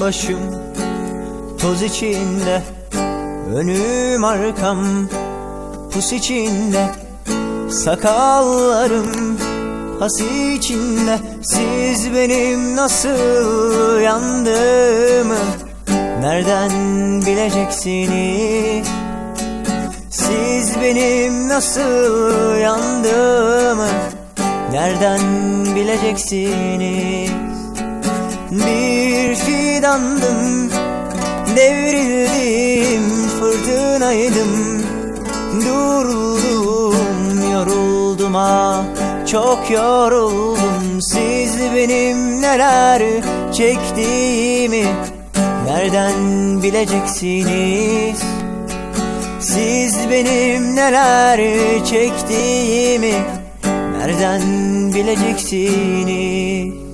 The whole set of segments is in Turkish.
başım toz içinde Önüm arkam pus içinde Sakallarım has içinde. Siz benim nasıl yandığımı Nereden bileceksiniz? Siz benim nasıl yandığımı Nereden bileceksiniz? Bir fidandım Devrildim fırtınaydım. Duruldum yoruldum ah Çok yoruldum. Siz benim neler çektiğimi Nereden bileceksiniz? Siz benim neler çektiğimi Nereden bileceksiniz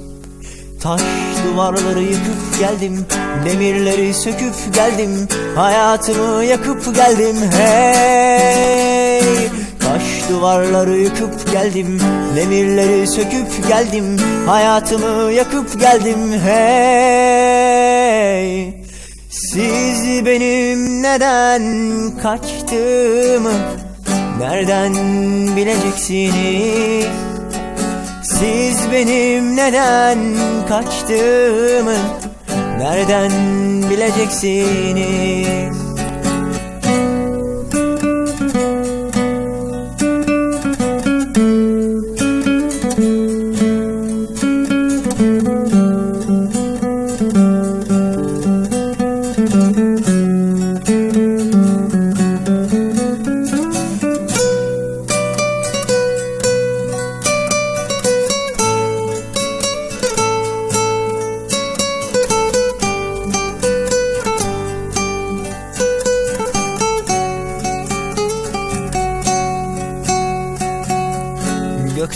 Taş duvarları yıkıp geldim Demirleri söküp geldim Hayatımı yakıp geldim. Hey! Taş duvarları yıkıp geldim Demirleri söküp geldim Hayatımı yakıp geldim. Hey! Siz benim neden kaçtığımı Nereden bileceksiniz siz benim neden kaçtığımı nereden bileceksiniz?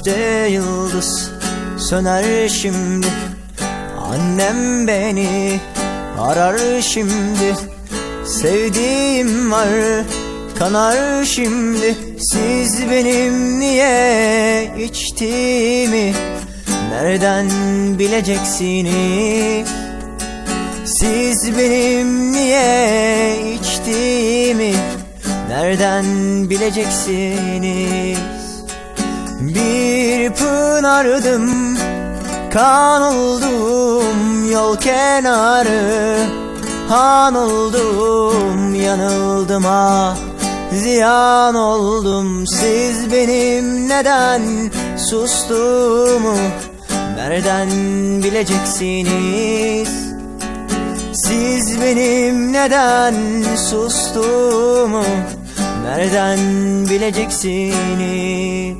Gökte yıldız söner şimdi. Annem beni arar şimdi. Sevdiğim var kanar şimdi. Siz benim niye içtiğimi Nereden bileceksiniz? Siz benim niye içtiğimi Nereden bileceksiniz bir pınardım Kan oldum yol kenarı. Han oldum yanıldım ah Ziyan oldum siz benim neden sustuğumu Nereden bileceksiniz? Siz benim neden sustuğumu Nereden bileceksiniz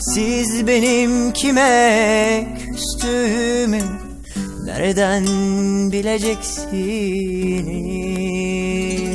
siz benim kime küstüğümü nereden bileceksiniz?